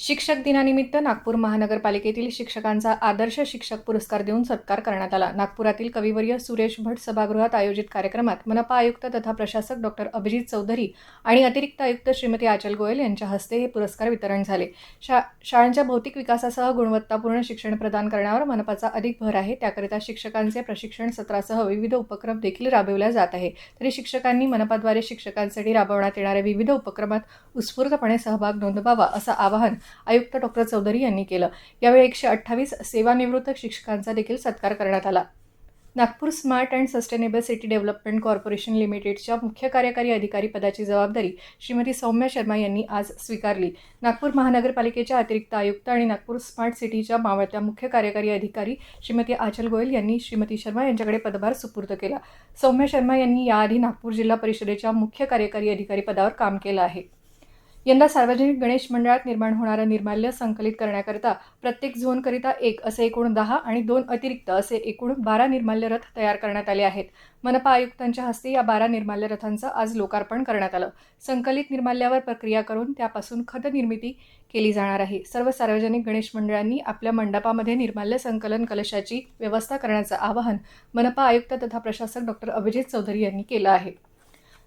शिक्षक दिनानिमित्त नागपूर महानगरपालिकेतील शिक्षकांचा आदर्श शिक्षक पुरस्कार देऊन सत्कार करण्यात आला. नागपुरातील कविवर्य सुरेश भट सभागृहात आयोजित कार्यक्रमात मनपा आयुक्त तथा प्रशासक डॉक्टर अभिजित चौधरी आणि अतिरिक्त आयुक्त श्रीमती आचल गोयल यांच्या हस्ते हे पुरस्कार वितरण झाले. शा शाळांच्या भौतिक विकासासह गुणवत्तापूर्ण शिक्षण प्रदान करण्यावर मनपाचा अधिक भर आहे. त्याकरिता शिक्षकांचे प्रशिक्षण सत्रासह विविध उपक्रम देखील राबविल्या जात आहे. तरी शिक्षकांनी मनपाद्वारे शिक्षकांसाठी राबवण्यात येणाऱ्या विविध उपक्रमात उत्स्फूर्तपणे सहभाग नोंदवावा असं आवाहन आयुक्त डॉक्टर चौधरी यांनी केलं. यावेळी एकशे अठ्ठावीस सेवानिवृत्त शिक्षकांचा देखील सत्कार करण्यात आला. Nagpur smart and sustainable city development corporation लिमिटेडच्या मुख्य कार्यकारी अधिकारी पदाची जबाबदारी श्रीमती सौम्या शर्मा यांनी आज स्वीकारली. नागपूर महानगरपालिकेच्या अतिरिक्त आयुक्त आणि नागपूर स्मार्ट सिटीच्या मावळत्या मुख्य कार्यकारी अधिकारी श्रीमती आचल गोयल यांनी श्रीमती शर्मा यांच्याकडे पदभार सुपूर्द केला. सौम्या शर्मा यांनी याआधी नागपूर जिल्हा परिषदेच्या मुख्य कार्यकारी अधिकारी पदावर काम केलं आहे. यंदा सार्वजनिक गणेश मंडळात निर्माण होणारं निर्माल्य संकलित करण्याकरिता प्रत्येक झोनकरिता एक असे एकूण दहा आणि दोन अतिरिक्त असे एकूण बारा निर्माल्य रथ तयार करण्यात आले आहेत. मनपा आयुक्तांच्या हस्ते या बारा निर्माल्य रथांचं आज लोकार्पण करण्यात आलं. संकलित निर्माल्यावर प्रक्रिया करून त्यापासून खत निर्मिती केली जाणार आहे. सर्व सार्वजनिक गणेश मंडळांनी आपल्या मंडपामध्ये निर्माल्य संकलन कलशाची व्यवस्था करण्याचं आवाहन मनपा आयुक्त तथा प्रशासक डॉक्टर अभिजित चौधरी यांनी केलं आहे.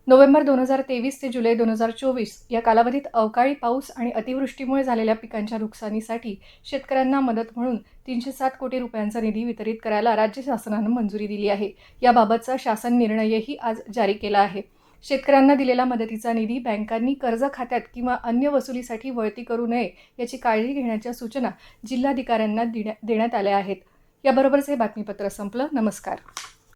नोव्हेंबर दोन हजार तेवीस ते जुलै दोन हजार चोवीस या कालावधीत अवकाळी पाऊस आणि अतिवृष्टीमुळे झालेल्या पिकांच्या नुकसानीसाठी शेतकऱ्यांना मदत म्हणून तीनशे सात कोटी रुपयांचा निधी वितरित करायला राज्य शासनानं मंजुरी दिली आहे. याबाबतचा शासन निर्णयही आज जारी केला आहे. शेतकऱ्यांना दिलेला मदतीचा निधी बँकांनी कर्ज खात्यात किंवा अन्य वसुलीसाठी वळती करू नये याची काळजी घेण्याच्या सूचना जिल्हाधिकाऱ्यांना देण्या- देण्यात आल्या आहेत. याबरोबरच हे बातमीपत्र संपलं. नमस्कार.